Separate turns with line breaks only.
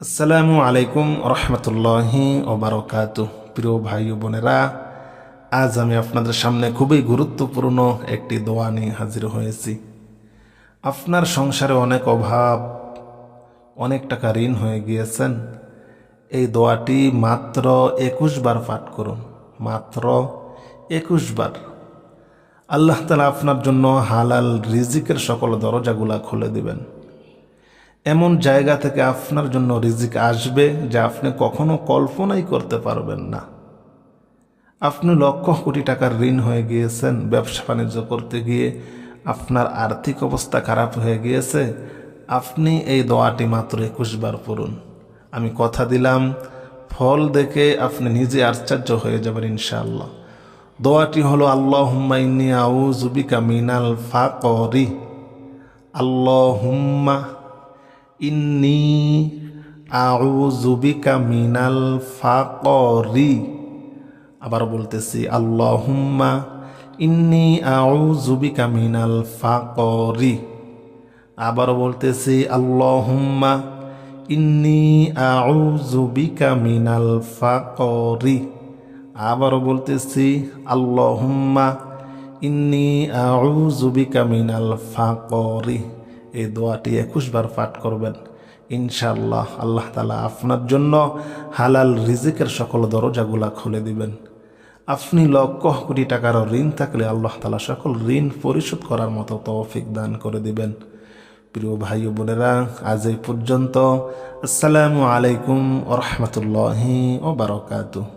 আসসালামু আলাইকুম রহমতুল্লাহি ওবারকাত। প্রিয় ভাই বোনেরা, আজ আমি আপনাদের সামনে খুবই গুরুত্বপূর্ণ একটি দোয়া নিয়ে হাজির হয়েছি। আপনার সংসারে অনেক অভাব, অনেক টাকা ঋণ হয়ে গিয়েছেন। এই দোয়াটি মাত্র একুশ বার পাঠ করুন, মাত্র একুশ বার। আল্লাহ তালা আপনার জন্য হালাল রিজিকের সকল দরজাগুলা খুলে দিবেন। এমন জায়গা থেকে আপনার জন্য রিজিক আসবে যা আপনি কখনো কল্পনাই করতে পারবেন না। আপনি লক্ষ কোটি টাকার ঋণ হয়ে গিয়েছেন, ব্যবসা বাণিজ্য করতে গিয়ে আপনার আর্থিক অবস্থা খারাপ হয়ে গিয়েছে। আপনি এই দোয়াটি মাত্র একুশ বার পড়ুন। আমি কথা দিলাম, ফল দেখে আপনি নিজে আশ্চর্য হয়ে যাবেন ইনশাআল্লাহ। দোয়াটি হলো আল্লাহ হুম্মা ইন্নি আউজুবিকা মিনাল ফাকরি। আল্লাহ হুম্মা ইন্নি আউজুবিকা মিনাল ফাকরি আবার বলতেছি আল্লাহুম্মা ইন্নি আউজুবিকা মিনাল ফাকরি আবার বলতেছি আল্লাহুম্মা ইন্নি আউজুবিকা মিনাল ফাকরি আবার বলতেছি আল্লাহুম্মা ইন্নি আউজুবিকা মিনাল ফাকরি এই দোয়াটি একুশবার পাঠ করবেন। ইনশাল্লাহ আল্লাহ তালা আপনার জন্য হালাল রিজিকের সকল দরজাগুলা খুলে দিবেন। আপনি লক্ষ কোটি টাকার ঋণ থাকলে আল্লাহ তালা সকল ঋণ পরিশোধ করার মতো তৌফিক দান করে দিবেন। প্রিয় ভাই বোনেরা, আজ এই পর্যন্ত। আসসালামু আলাইকুম ও রহমতুল্লাহি ও বারকাতুহ।